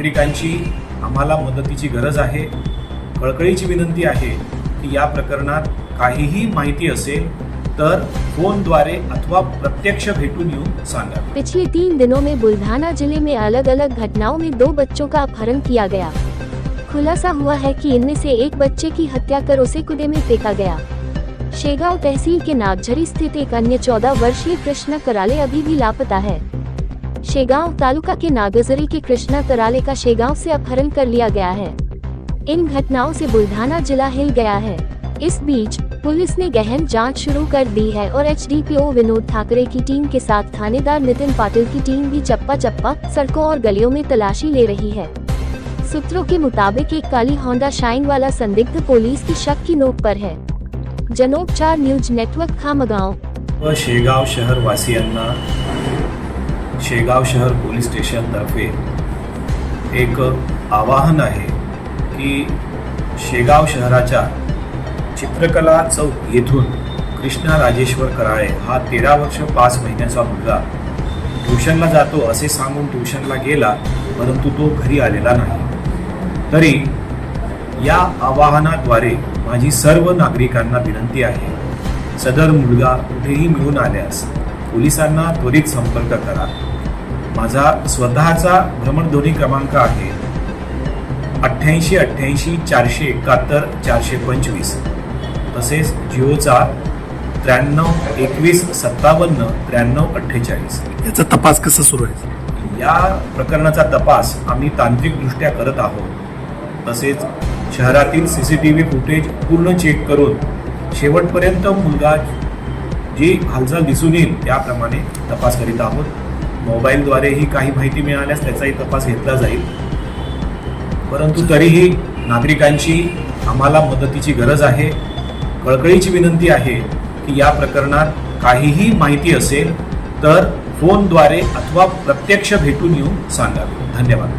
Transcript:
नागरिकांची आम्हाला मदतीची गरज आहे. कळकळीची विनंती आहे की या प्रकरणात काहीही माहिती असेल तर फोनद्वारे अथवा प्रत्यक्ष भेटून येऊन सांगा. पिछले तीन दिनों में बुल्ढाना ज़िले में अलग अलग घटनाओं में दो बच्चों का अपहरण किया गया। खुलासा हुआ है कि इनमें से एक बच्चे की हत्या कर उसे कुडे में फेंका गया। शेगांव तहसील के नागझरी स्थित एक अन्य चौदह वर्षीय कृष्णा कराले अभी भी लापता है। शेगांव तालुका के नागजरी के कृष्णा कराले का शेगांव से अपहरण कर लिया गया है। इन घटनाओं से बुल्ढाना जिला हिल गया है। इस बीच, पुलिस ने गहन जाँच शुरू कर दी है और एचडीपीओ विनोद ठाकरे की टीम के साथ थानेदार नितिन पाटिल की टीम भी चप्पा चप्पा सड़कों और गलियों में तलाशी ले रही है। सूत्रों के मुताबिक एक काली होंडा शाइन वाला संदिग्ध पुलिस की शक की नोक पर है। Janopchar news network Khamgaon. व शहर वासियांना शेगाव शहर पोलीस स्टेशनतर्फे एक आवाहन आहे की शेगाव शहराच्या चित्रकला चौक येथून कृष्णा राजेश्वर कराळे हा तेरा वर्ष पाच महिन्याचा मुलगा ट्युशनला जातो असे सांगून ट्युशनला गेला परंतु तो घरी आलेला नाही. तरी या आवाहनाद्वारे माझी सर्व नागरिकांना विनंती आहे सदर मुलगा कुठेही मिळून आल्यास पोलिसांना त्वरित संपर्क करा. माझा स्वतःचा भ्रमणध्वनी क्रमांक आहे अठ्ठ्याऐंशी अठ्ठ्याऐंशी चारशे एकाहत्तर चारशे पंचवीस. तसेच जिओचा त्र्याण्णव एकवीस सत्तावन्न त्र्याण्णव अठ्ठेचाळीस. याचा तपास कसा सुरू आहे? या प्रकरणाचा तपास आम्ही तांत्रिकदृष्ट्या करत आहोत. तसेच शहरातील C C T V footage पूर्ण चेक करून शेवटपर्यंत मुलगा जी हालचाल दिसून येईल त्याप्रमाणे तपास करीत आहोत. मोबाईलद्वारेही काही माहिती मिळाल्यास त्याचाही तपास घेतला जाईल. परंतु तरीही नागरिकांची आम्हाला मदतीची गरज आहे. कळकळीची विनंती आहे की या प्रकरणात काहीही माहिती असेल तर फोनद्वारे अथवा प्रत्यक्ष भेटून येऊन सांगावे. धन्यवाद.